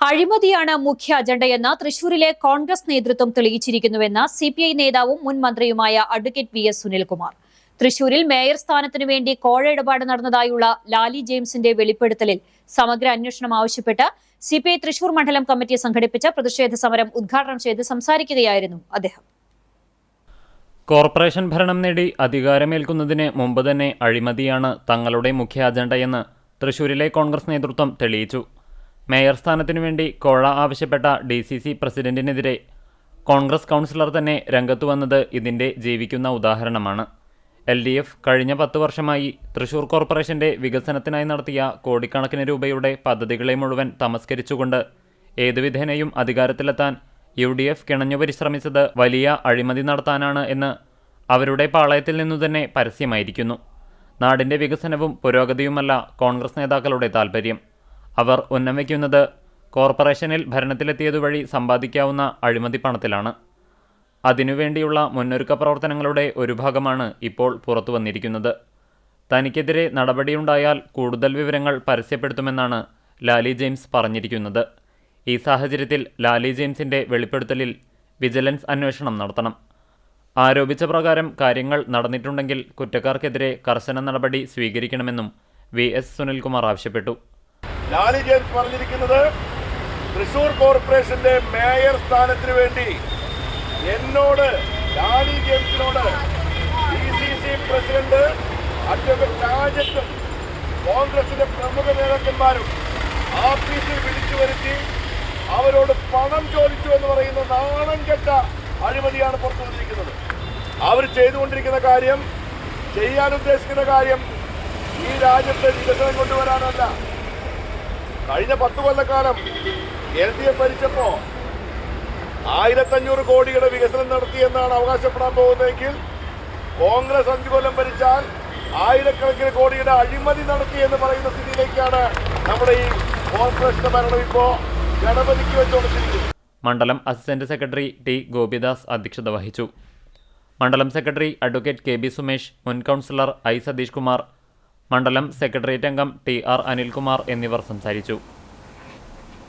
അഴിമതിയാണ് മുഖ്യ അജണ്ടയെന്ന് തൃശൂരിലെ കോൺഗ്രസ് നേതൃത്വം തെളിയിച്ചിരിക്കുന്നുവെന്ന് സി പി ഐ നേതാവും മുൻ മന്ത്രിയുമായ അഡ്വക്കേറ്റ് വി എസ് സുനിൽകുമാർ. തൃശൂരിൽ മേയർ സ്ഥാനത്തിനു വേണ്ടി കോഴ ഇടപാട് നടന്നതായുള്ള ലാലി ജെയിംസിന്റെ വെളിപ്പെടുത്തലിൽ സമഗ്ര അന്വേഷണം ആവശ്യപ്പെട്ട് സി പി ഐ തൃശൂർ മണ്ഡലം കമ്മിറ്റി സംഘടിപ്പിച്ച പ്രതിഷേധ സമരം ഉദ്ഘാടനം ചെയ്ത് സംസാരിക്കുകയായിരുന്നു അദ്ദേഹം. കോർപ്പറേഷൻ ഭരണം നേടി അധികാരമേൽക്കുന്നതിന് മുമ്പ് തന്നെ അഴിമതിയാണ് തങ്ങളുടെ മുഖ്യ അജണ്ടയെന്ന് തൃശൂരിലെ കോൺഗ്രസ് നേതൃത്വം തെളിയിച്ചു. മേയർ സ്ഥാനത്തിനു വേണ്ടി കോഴ ആവശ്യപ്പെട്ട ഡി സി സി പ്രസിഡന്റിനെതിരെ കോൺഗ്രസ് കൗൺസിലർ തന്നെ രംഗത്തു വന്നത് ഇതിന്റെ ജീവിക്കുന്ന ഉദാഹരണമാണ്. എൽ ഡി എഫ് കഴിഞ്ഞ പത്ത് വർഷമായി തൃശൂർ കോർപ്പറേഷന്റെ വികസനത്തിനായി നടത്തിയ കോടിക്കണക്കിന് രൂപയുടെ പദ്ധതികളെ മുഴുവൻ തമസ്കരിച്ചുകൊണ്ട് ഏതുവിധേനയും അധികാരത്തിലെത്താൻ യു ഡി എഫ് കിണഞ്ഞു പരിശ്രമിച്ചത് വലിയ അഴിമതി നടത്താനാണ് എന്ന് അവരുടെ പാളയത്തിൽ നിന്നു തന്നെ പരസ്യമായിരിക്കുന്നു. നാടിന്റെ വികസനവും പുരോഗതിയുമല്ല കോൺഗ്രസ് നേതാക്കളുടെ താൽപ്പര്യം അവർ ഉന്നം വയ്ക്കുന്നത് കോർപ്പറേഷനിൽ ഭരണത്തിലെത്തിയതുവഴി സമ്പാദിക്കാവുന്ന അഴിമതി പണത്തിലാണ്. അതിനുവേണ്ടിയുള്ള മുന്നൊരുക്ക പ്രവർത്തനങ്ങളുടെ ഒരു ഭാഗമാണ് ഇപ്പോൾ പുറത്തു വന്നിരിക്കുന്നത്. തനിക്കെതിരെ നടപടിയുണ്ടായാൽ കൂടുതൽ വിവരങ്ങൾ പരസ്യപ്പെടുത്തുമെന്നാണ് ലാലി ജെയിംസ് പറഞ്ഞിരിക്കുന്നത്. ഈ സാഹചര്യത്തിൽ ലാലി ജെയിംസിന്റെ വെളിപ്പെടുത്തലിൽ വിജിലൻസ് അന്വേഷണം നടത്തണം. ആരോപിച്ച പ്രകാരം കാര്യങ്ങൾ നടന്നിട്ടുണ്ടെങ്കിൽ കുറ്റക്കാർക്കെതിരെ കർശന നടപടി സ്വീകരിക്കണമെന്നും വി എസ് സുനിൽകുമാർ ആവശ്യപ്പെട്ടു. ലാലി ജെയിംസ് പറഞ്ഞിരിക്കുന്നത് തൃശൂർ കോർപ്പറേഷന്റെ മേയർ സ്ഥാനത്തിന് വേണ്ടി. എന്നോട് Lali ജെയിംസിനോട് D C C president advocate രാജത്തും കോൺഗ്രസിന്റെ പ്രമുഖ നേതാക്കന്മാരും ആഫീസിൽ വിളിച്ചു വരുത്തി അവരോട് പണം ചോദിച്ചു എന്ന് പറയുന്ന നാണം കെട്ട അഴിമതിയാണ് പുറത്തു വന്നിരിക്കുന്നത് അവർ ചെയ്തുകൊണ്ടിരിക്കുന്ന കാര്യം ചെയ്യാൻ ഉദ്ദേശിക്കുന്ന കാര്യം ഈ രാജ്യത്തെ വികസനം കൊണ്ടുവരാനല്ല കഴിഞ്ഞ പത്ത് കൊല്ലക്കാലം എൽ ഡി എഫ് ഭരിച്ചപ്പോ ആയിരത്തഞ്ഞൂറ് കോടിയുടെ വികസനം നടത്തി എന്നാണ് അവകാശപ്പെടാൻ പോകുന്നതെങ്കിൽ കോൺഗ്രസ് അഞ്ചു കൊല്ലം ഭരിച്ചാൽ ആയിരക്കണക്കിന് കോടിയുടെ അഴിമതി നടത്തി എന്ന് പറയുന്ന സ്ഥിതിയിലേക്കാണ് നമ്മുടെ ഈ കോൺഗ്രസിന്റെ ഭരണം ഇപ്പോ ഗണപതിക്ക് വെച്ചുകൊണ്ടിരിക്കുന്നത് മണ്ഡലം അസിസ്റ്റന്റ് സെക്രട്ടറി ടി ഗോപിദാസ് അധ്യക്ഷത വഹിച്ചു. മണ്ഡലം secretary advocate K B Sumesh മുൻ കൗൺസിലർ ഐ സതീഷ് കുമാർ മണ്ഡലം സെക്രട്ടേറിയറ്റ് അംഗം ടി ആർ അനിൽകുമാർ എന്നിവർ സംസാരിച്ചു